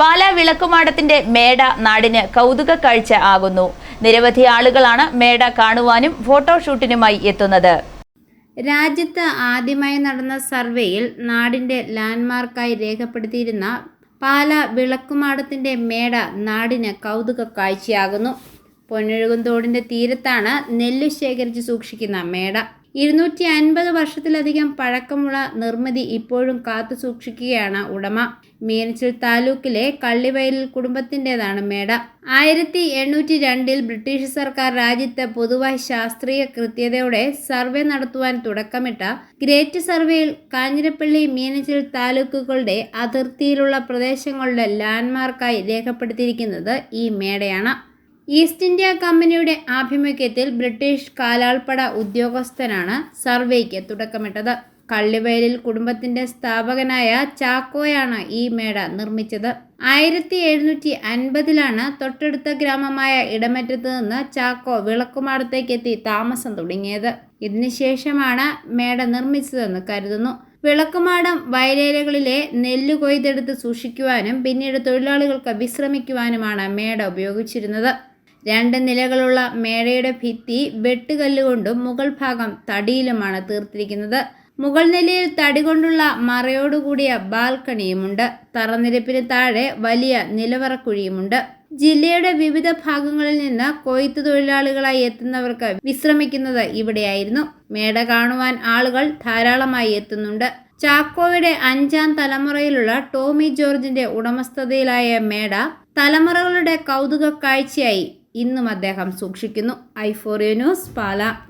പാലാ വിളക്കുമാടത്തിന്റെ മേട നാടിന് കൗതുക കാഴ്ച ആകുന്നു. നിരവധി ആളുകളാണ് മേട കാണുവാനും ഫോട്ടോഷൂട്ടിനുമായി എത്തുന്നത്. രാജ്യത്ത് ആദ്യമായി നടന്ന സർവേയിൽ നാടിന്റെ ലാൻഡ്മാർക്കായി രേഖപ്പെടുത്തിയിരുന്ന പാല വിളക്കുമാടത്തിന്റെ മേട നാടിന് കൗതുക കാഴ്ചയാകുന്നു. പൊന്നൊഴുകും തോടിന്റെ തീരത്താണ് നെല്ല് ശേഖരിച്ച് സൂക്ഷിക്കുന്ന മേട. ഇരുന്നൂറ്റി അൻപത് വർഷത്തിലധികം പഴക്കമുള്ള നിർമ്മിതി ഇപ്പോഴും കാത്തു സൂക്ഷിക്കുകയാണ് ഉടമ. മീനച്ചിൽ താലൂക്കിലെ കള്ളിവയലിൽ കുടുംബത്തിന്റെതാണ് മേട. ആയിരത്തി എണ്ണൂറ്റി രണ്ടിൽ ബ്രിട്ടീഷ് സർക്കാർ രാജ്യത്ത് പൊതുവായി ശാസ്ത്രീയ കൃത്യതയോടെ സർവേ നടത്തുവാൻ തുടക്കമിട്ട ഗ്രേറ്റ് സർവേയിൽ കാഞ്ഞിരപ്പള്ളി മീനച്ചിൽ താലൂക്കുകളുടെ അതിർത്തിയിലുള്ള പ്രദേശങ്ങളുടെ ലാൻഡ്മാർക്കായി രേഖപ്പെടുത്തിയിരിക്കുന്നത് ഈ മേടയാണ്. ഈസ്റ്റ് ഇന്ത്യ കമ്പനിയുടെ ആഭിമുഖ്യത്തിൽ ബ്രിട്ടീഷ് കാലാൾപ്പട ഉദ്യോഗസ്ഥനാണ് സർവേക്ക് തുടക്കമിട്ടത്. കള്ളിവയലിൽ കുടുംബത്തിന്റെ സ്ഥാപകനായ ചാക്കോയാണ് ഈ മേട നിർമ്മിച്ചത്. ആയിരത്തി എഴുന്നൂറ്റി അൻപതിലാണ് തൊട്ടടുത്ത ഗ്രാമമായ ഇടമറ്റത്ത് നിന്ന് ചാക്കോ വിളക്കുമാടത്തേക്ക് എത്തി താമസം തുടങ്ങിയത്. ഇതിനുശേഷമാണ് മേട നിർമ്മിച്ചതെന്ന് കരുതുന്നു. വിളക്കുമാടം വയലേലകളിലെ നെല്ല് കൊയ്തെടുത്ത് സൂക്ഷിക്കുവാനും പിന്നീട് തൊഴിലാളികൾക്ക് വിശ്രമിക്കുവാനുമാണ് മേട ഉപയോഗിച്ചിരുന്നത്. രണ്ട് നിലകളുള്ള മേടയുടെ ഭിത്തി വെട്ടുകല്ലുകൊണ്ടും മുകൾ ഭാഗം തടിയിലുമാണ് തീർത്തിരിക്കുന്നത്. മുകൾ നിലയിൽ തടി കൊണ്ടുള്ള മറയോടുകൂടിയ ബാൽക്കണിയുമുണ്ട്. തറനിരപ്പിന് താഴെ വലിയ നിലവറക്കുഴിയുമുണ്ട്. ജില്ലയുടെ വിവിധ ഭാഗങ്ങളിൽ നിന്ന് കൊയ്ത്ത് തൊഴിലാളികളായി എത്തുന്നവർക്ക് വിശ്രമിക്കുന്നത് ഇവിടെയായിരുന്നു. മേട കാണുവാൻ ആളുകൾ ധാരാളമായി എത്തുന്നുണ്ട്. ചാക്കോയുടെ അഞ്ചാം തലമുറയിലുള്ള ടോമി ജോർജിന്റെ ഉടമസ്ഥതയിലായ മേട തലമുറകളുടെ കൗതുക കാഴ്ചയായി ഇന്നും അദ്ദേഹം സൂക്ഷിക്കുന്നു. ഐഫോറിയോ ന്യൂസ് പാല.